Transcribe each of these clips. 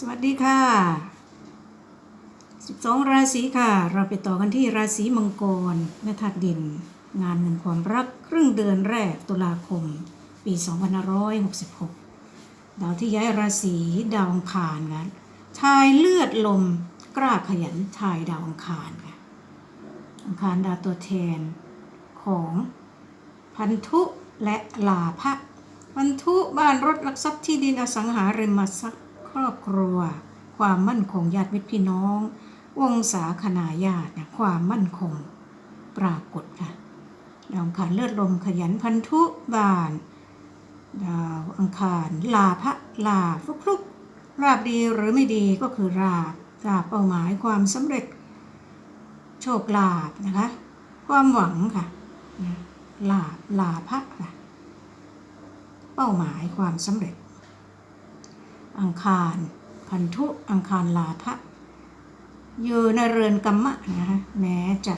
สวัสดีค่ะ 12 ราศีค่ะ เราไปต่อกันที่ราศีมังกรแม่ธาตุดิน งานเงินความรักครึ่งเดือนแรกตุลาคม ปี 2566 ดาวที่ย้ายราศีดาวอังคารกันทายเลือดลมกล้าขยันทายดาวอังคารค่ะ อังคารดาวตัวแทนของพันธุและลาภะพันธุบ้านรถลักทรัพย์ที่ดินอสังหาริมทรัพย์ รอบครัว ความมั่นคงญาติมิตรพี่น้อง วงศาคณาญาติความมั่นคงปรากฏค่ะดาวอังคารเลือดลมขยันพันธุบานดาวอังคารลาภะลาฟลุกฟลุกราบดีหรือไม่ดีก็คือราบราบเป้าหมายความสำเร็จ โชคลาภนะคะ ความหวังค่ะลาลาภะค่ะเป้าหมายความสำเร็จ อังคาร พันธุอังคารลาภะอยู่ในเรือนกรรมะนะคะแม้จะ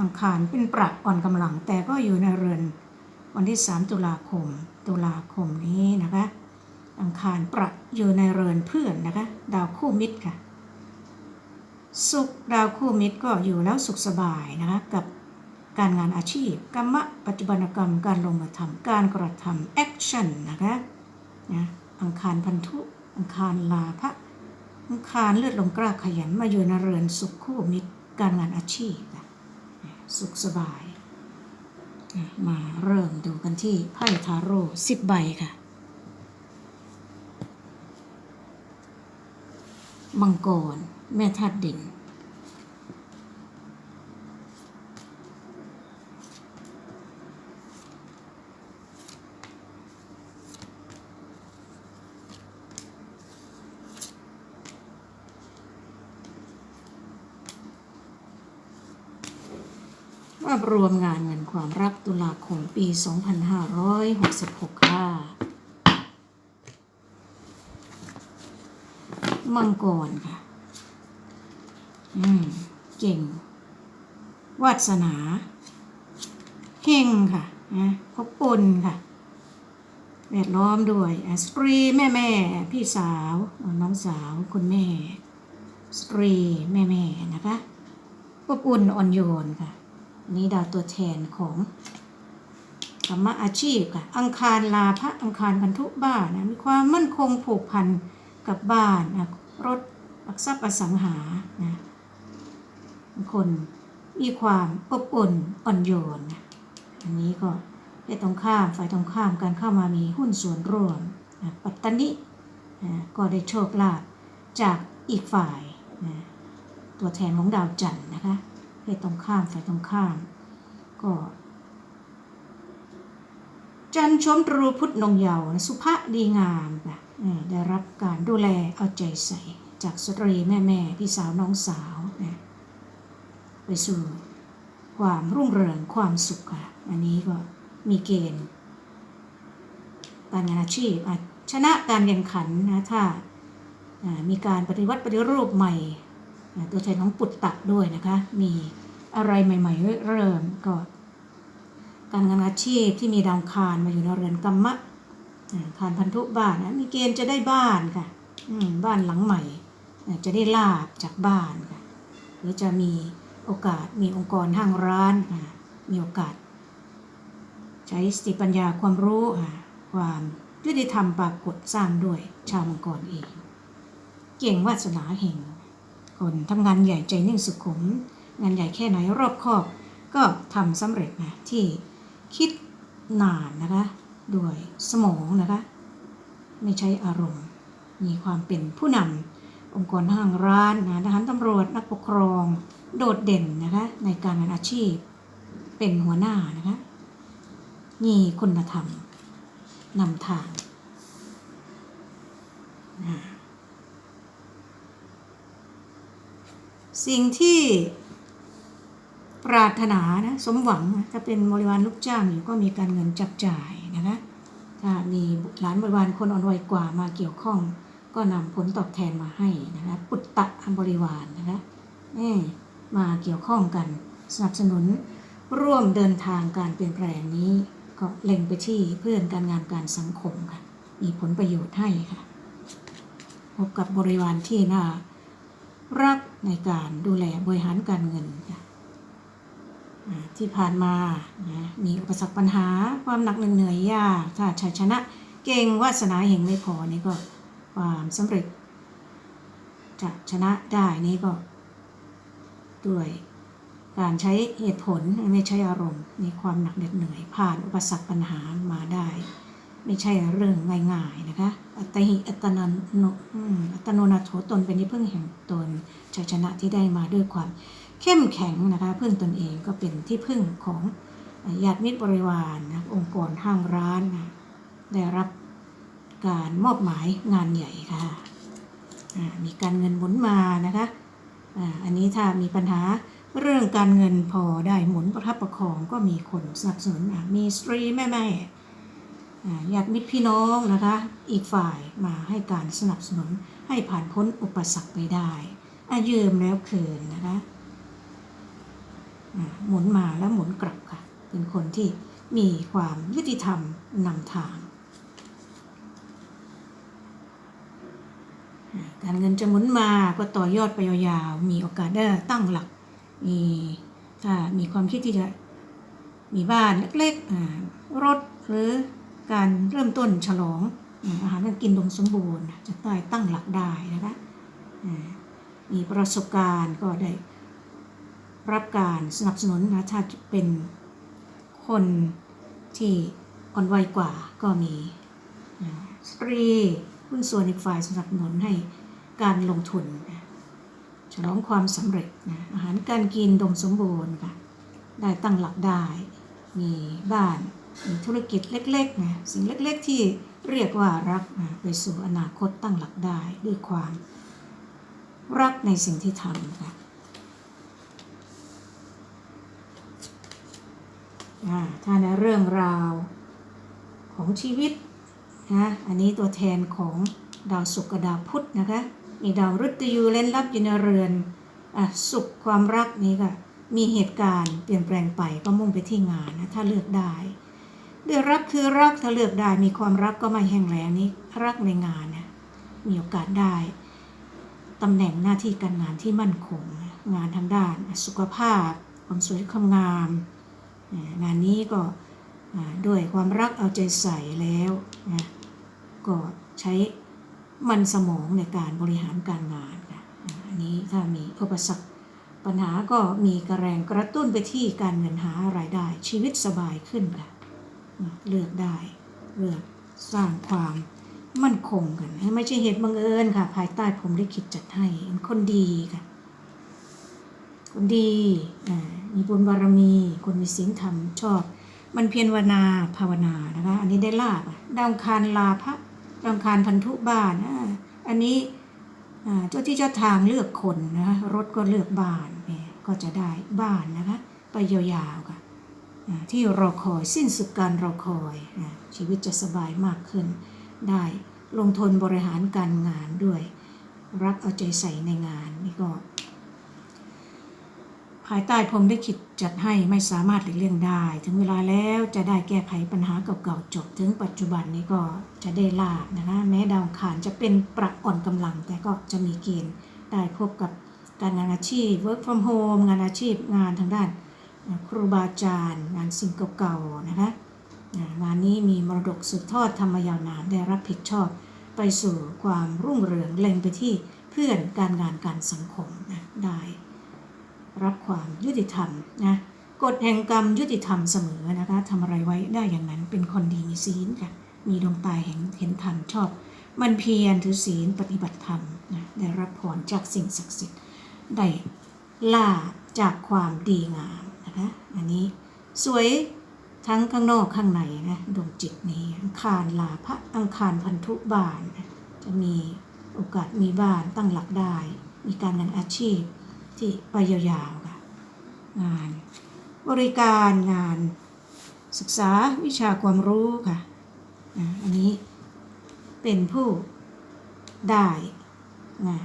อังคารเป็นปรับอ่อนกำลัง แต่ก็อยู่ในเรือนวันที่ 3 ตุลาคม ตุลาคมนี้นะคะ อังคารปรับอยู่ในเรือนเพื่อนนะคะ ดาวคู่มิตรค่ะ สุขดาวคู่มิตรก็อยู่แล้วสุขสบายนะคะกับการงานอาชีพ กรรมะ ปัจจุบันกรรมการลงมือทำการกระทำแอคชั่นนะคะนะ อังคารพันธุ อังคารลาภะอังคารเลือดลมกล้าขยันมาอยู่ในเรือนสุขคู่มิตรการงานอาชีพสุขสบาย มาเริ่มดูกันที่ไพ่ทาโร่สิบใบค่ะ มังกร แม่ธาตุดิน รวมงานเงินความรักตุลาคมปี 2566 ค่ะ มังกรค่ะ อืม เก่ง วาสนาเฮงค่ะนะอบอุ่นค่ะแวดล้อมด้วยอะสตรีแม่แม่พี่สาว น้องสาวคุณแม่ สตรีแม่แม่นะคะอบอุ่นอ่อนโยนค่ะ นี่ดาวตัวแทนของธรรมะอาชีพค่ะ อังคารลาพระอังคารพันธุบ้านนะมีความมั่นคงผูกพันกับบ้านนะรถอักทรัพย์อสังหานะคนมีความอบอุ่นอ่อนโยนนะอันนี้ก็ไปตรงข้ามฝ่ายตรงข้ามการเข้ามามีหุ้นส่วนร่วมนะปัตตานินะก็ได้โชคลาภจากอีกฝ่ายนะตัวแทนของดาวจันทร์นะคะ ศตรงข้ามฝ่ายตรงข้าม ก็ จันชมตรูพุทธนงเยาว์สุภาพดีงามค่ะได้รับการดูแลเอาใจใส่ จากสตรีแม่แม่พี่สาวน้องสาวนะไปสู่ความรุ่งเรืองความสุขค่ะ อันนี้ก็มีเกณฑ์ การงานอาชีพชนะการแข่งขันนะถ้ามีการปฏิวัติปฏิรูปใหม่ ตัวแทนของปุตตะด้วยนะคะ มีอะไรใหม่ ๆ เริ่มก็การงานอาชีพที่มีดาวคารมาอยู่ในเรือนกรรมะอ่าคารพันธุบ้านนะมีเกณฑ์จะได้บ้านค่ะอืบ้านหลังใหม่ จะได้ลาบจากบ้านค่ะหรือจะมีโอกาสมีองค์กรห้างร้านมีโอกาส ใช้สติปัญญาความรู้ความยุติธรรมปรากฏสร้างด้วยชาวมังกรเอง เก่งวาสนาแห่ง คนทำงานใหญ่ใจนิ่งสุขุม งานใหญ่แค่ไหนรอบคอบ ก็ทำสำเร็จนะที่คิดนานนะคะด้วยสมองนะคะไม่ใช้อารมณ์ มีความเป็นผู้นำองค์กรห้างร้านนะทหารตำรวจนักปกครอง โดดเด่นนะคะในการงานอาชีพ เป็นหัวหน้านะคะมีคุณธรรมนำทางนะ สิ่งที่ปรารถนานะสมหวังถ้าเป็นบริวารลูกจ้างอยู่ก็มีการเงินจับจ่ายนะคะถ้ามีหลานบริวารคนอ่อนวัยกว่ามาเกี่ยวข้อง ก็นำผลตอบแทนมาให้นะคะปุตตะบริวารนะคะนี่มาเกี่ยวข้องกัน สนับสนุนร่วมเดินทางการเปลี่ยนแปลงนี้ ก็เล็งไปที่เพื่อนการงานการสังคมค่ะมีผลประโยชน์ให้ค่ะพบกับบริวารที่น่า รักในการดูแลบริหารการเงินที่ผ่านมานะมีอุปสรรคปัญหาความหนักเหนื่อยยากถ้าชัยชนะเก่งวาสนาเห็งไม่พอนี่ก็ความสำเร็จจะชนะได้นี่ก็ ด้วยการใช้เหตุผลไม่ใช่อารมณ์มีความหนักเหน็ดเหนื่อยผ่านอุปสรรคปัญหามาได้ ไม่ใช่เรื่องง่ายๆนะคะ อัตหิอัตนันโนอัตโนนาโถตนเป็นที่พึ่งแห่งตนชัยชนะที่ได้มาด้วยความเข้มแข็งนะคะพึ่งตนเองก็เป็นที่พึ่งของญาติมิตรบริวารนะองค์กรห้างร้านนะได้รับการมอบหมายงานใหญ่ค่ะมีการเงินหมุนมานะคะอันนี้ถ้ามีปัญหาเรื่องการเงินพอได้หมุนประคับประคองก็มีคนสนับสนุนมีสตรีแม่แม่ ญาติมิตรพี่น้องนะคะ อีกฝ่ายมาให้การสนับสนุนให้ผ่านพ้นอุปสรรคไปได้อายืมแล้วคืนนะคะหมุนมาแล้วหมุนกลับค่ะ เป็นคนที่มีความยุติธรรมนำทาง การเงินจะหมุนมาก็ต่อยอดไปยาวๆ มีโอกาสได้ตั้งหลัก มีถ้ามีความคิดที่จะมีบ้านเล็กๆรถหรือ การเริ่มต้นฉลองอาหารการกินดมสมบูรณ์จะได้ตั้งหลักได้นะคะมีประสบการณ์ก็ได้รับการสนับสนุนนะถ้าเป็นคนที่อ่อนวัยกว่าก็มีสตรีหุ้นส่วนอีกฝ่ายสนับสนุนให้การลงทุนฉลองความสำเร็จนะอาหารการกินดมสมบูรณ์ค่ะได้ตั้งหลักได้ มีบ้าน ธุรกิจเล็กๆนะสิ่งเล็ก ๆ ที่เรียกว่ารักนะไปสู่อนาคตตั้งหลักได้ด้วยความ รักในสิ่งที่ทำค่ะถ้าในเรื่องราวของชีวิตนะอันนี้ตัวแทนของดาวศุกร์กับดาวพุธนะคะมีดาวฤตยูเล่นลับอยู่ในเรือนอะสุขความรักนี้ก็มีเหตุการณ์เปลี่ยนแปลงไปก็มุ่งไปที่งานนะถ้าเลือกได้ เลือรักคือรักถ้าเลือกได้มีความรักก็ไม่แห้งแล้งนี่รักในงานนะมีโอกาสได้ตำแหน่งหน้าที่การงานที่มั่นคง งานทางด้านสุขภาพความสวยความงาม งานนี้ก็ด้วยความรักเอาใจใส่แล้วนะก็ใช้มันสมองในการบริหารการงานค่ะอันนี้ถ้ามีอุปสรรคปัญหาก็มีกระแรงกระตุ้นไปที่การเงินหารายได้ชีวิตสบายขึ้นค่ะ เลือกได้ เลือกสร้างความมั่นคงกัน ไม่ใช่เหตุบังเอิญค่ะ ภายใต้ผมได้คิดจัดให้คนดีค่ะ คนดีมีบุญบารมี คนมีศีลธรรมชอบ มันเพียรวนาภาวนานะคะ อันนี้ได้ลาบดาวอังคารลาพระดาวอังคารพันธุบ้านอันนี้เจ้าที่เจ้าทางเลือกคนนะคะรถก็เลือกบ้านก็จะได้บ้านนะคะ ไปยาวๆค่ะ ที่รอคอยสิ้นสุดการรอคอยชีวิตจะสบายมากขึ้น ได้ลงทุนบริหารการงานด้วย รักเอาใจใส่ในงานนี่ก็ ภายใต้ผมได้คิดจัดให้ไม่สามารถหลีกเลี่ยงได้ ถึงเวลาแล้วจะได้แก้ไขปัญหาเก่าๆจบ ถึงปัจจุบันนี้ก็จะได้ลาบนะคะ แม้ดาวอังคารจะเป็นประอ่อนกำลัง แต่ก็จะมีเกณฑ์ได้พบกับการงานอาชีพ work from home งานอาชีพงานทางด้าน ครูบาอาจารย์ งานสิ่งเก่าๆนะคะงานนี้มีมรดกสืบทอดทำมยาวนานได้รับผิดชอบไปสู่ความรุ่งเรืองเล็งไปที่เพื่อนการงานการสังคมนะได้รับความยุติธรรมนะกฎแห่งกรรมยุติธรรมเสมอนะคะทำอะไรไว้ได้อย่างนั้นเป็นคนดีมีศีลค่ะมีดวงตาเห็นเห็นธรรมชอบ มันเพียรถือศีลปฏิบัติธรรมนะได้รับพรจากสิ่งศักดิ์สิทธิ์ได้ล่าจากความดีงาม นะอันนี้สวยทั้งข้างนอกข้างในนะดวงจิตนี้อังคารลาพระอังคารพันธุบานจะมีโอกาสมีบ้านตั้งหลักได้ มีการงานอาชีพที่ไปยาวๆค่ะงานบริการงานศึกษาวิชาความรู้ค่ะอันนี้เป็นผู้ได้นะ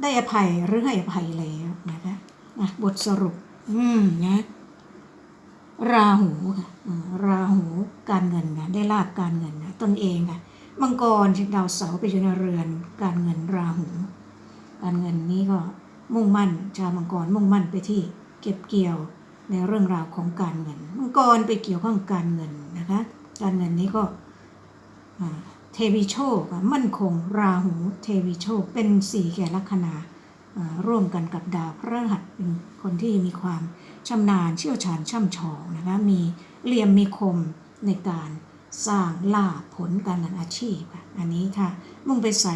ได้อภัยหรือให้อภัยแล้วนะคะอะบทสรุป อืมนะราหูค่ะราหูการเงินนะได้ลาบการเงินนะตนเองค่ะมังกรดาวเสาร์ไปอยู่ในเรือน การเงินราหู การเงินนี้ก็มุ่งมั่นชาวมังกรมุ่งมั่นไปที่เก็บเกี่ยวในเรื่องราวของการเงิน มังกรไปเกี่ยวข้องการเงินนะคะ การเงินนี้ก็เทวีโชคอะมั่นคง ราหู เทวีโชคเป็นสี่แก่ลัคนา ร่วมกันกับดาวพระรหัสเป็นคนที่มีความชำนาญเชี่ยวชาญช่ำชองนะคะมีเหลี่ยมมีคมในการสร้างล่าผลการงานอาชีพ อันนี้ค่ะมุ่งไปใส่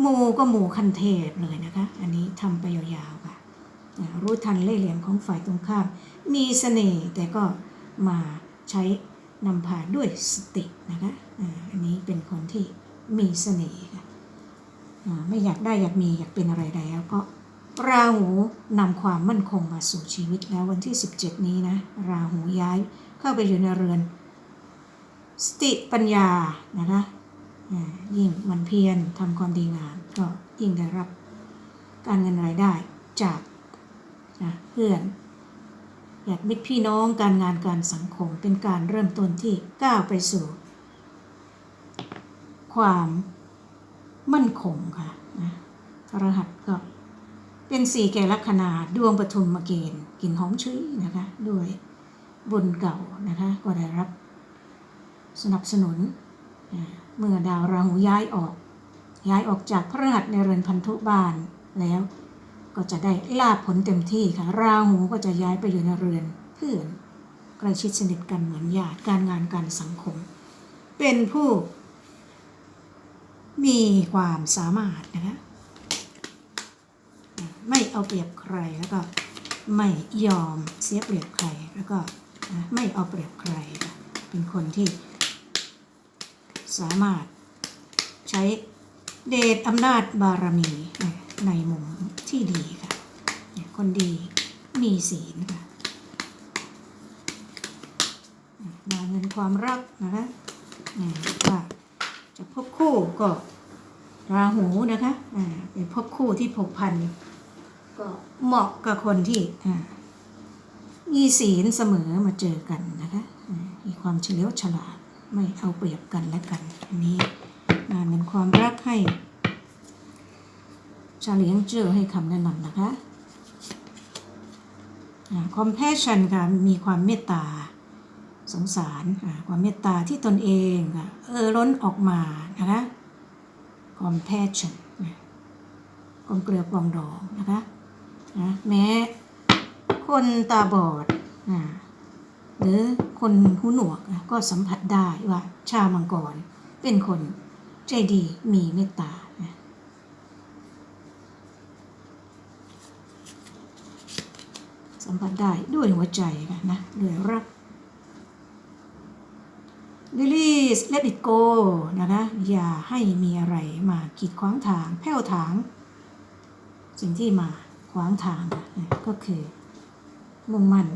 หมูก็หมูคันเทพเลยนะคะ อันนี้ทำไปยาวๆค่ะ รู้ทันเล่ห์เหลี่ยมของฝ่ายตรงข้าม มีเสน่ห์แต่ก็มาใช้นำพาด้วยสตินะคะอันนี้เป็นคนที่มีเสน่ห์ค่ะไม่อยากได้อยากมีอยากเป็นอะไรแล้วก็ ราหูนำความมั่นคงมาสู่ชีวิตแล้ววันที่ 17 นี้นะ ราหูย้ายเข้าไปอยู่ในเรือน สติปัญญานะคะยิ่งมันเพียรทำความดีงามก็ยิ่งได้รับการเงินรายได้จากนะเพื่อนญาติมิตรพี่น้องการงานการสังคมเป็นการเริ่มต้นที่ก้าวไปสู่ ความมั่นคงค่ะนะรหัสก็ เป็นสี่แก่ลัคนาดวงปฐุมเกณฑ์กลิ่นหอมชุยนนะคะด้วยบุญเก่านะคะก็ได้รับ สนับสนุนเมื่อดาวราหูย้ายออก ย้ายออกจากพระรหัสในเรือนพันธุบาลแล้วก็จะได้ลาภผลเต็มที่ค่ะ ราหูก็จะย้ายไปอยู่ในเรือนเพื่อนใกล้ชิดสนิทกันเหมือนญาติการงานการสังคม เป็นผู้มีความสามารถนะคะ ไม่เอาเปรียบใครแล้วก็ไม่ยอมเสียเปรียบใครแล้วก็ไม่เอาเปรียบใคร เป็นคนที่สามารถใช้เดชอำนาจบารมีในมุมที่ดีค่ะ คนดีมีศีลค่ะ มาเงินความรักนะคะว่าจะพบคู่ก็ราหูนะคะอ่าเป็นพบคู่ที่ผูกพัน ก็เหมาะกับคนที่มีศีลเสมอมาเจอกันนะคะ มีความเฉลียวฉลาดไม่เอาเปรียบกันและกัน อันนี้งานเป็นความรักให้ชาเลียงเจอให้คำแนะนำนะคะคอมเพชชันค่ะมีความเมตตาสงสารความเมตตาที่ตนเองเออล้นออกมานะคะ compassion นะกลมเกลือปองดองนะคะ นะแม้ คนตาบอดหรือคนหูหนวกนะก็สัมผัสได้ว่าชาวมังกรเป็นคนใจดีมีเมตตานะสัมผัสได้ด้วยหัวใจนะด้วยรัก release let it go นะคะอย่าให้มีอะไรมากีดขวางทางแผ้วถาง สิ่งที่มา วางทางก็คือ มุ่งมั่น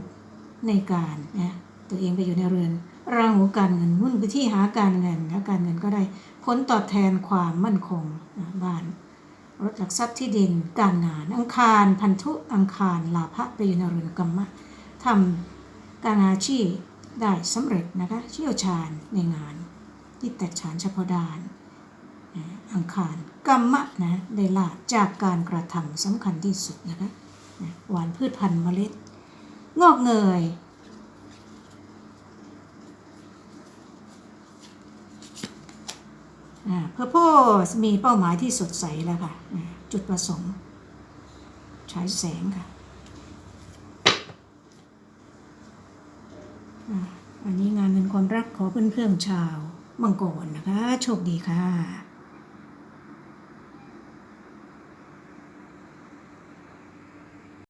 ในการนะตัวเองไปอยู่ในเรือนราหูการเงินมุ่งไปที่หาการเงินนะการเงินก็ได้ผลตอบแทนความมั่นคงบ้านรถหลักทรัพย์ที่ดินการงาน อังคารพันธุอังคารลาภะไปอยู่ในเรือนกรรมะทำการอาชีพได้สำเร็จนะคะเชี่ยวชาญในงานที่แตกฉานเฉพาะด้าน อังคาร กรรมะนะได้ลาจากการกระทำสำคัญที่สุดนะคะหวานพืชพันธุ์เมล็ด งอกเงย เพอร์โพสมีเป้าหมายที่สดใสแล้วค่ะ จุดประสงค์ฉายแสงค่ะ อันนี้งานเงินความรักขอเพื่อนๆชาวมังกรนะคะ โชคดีค่ะ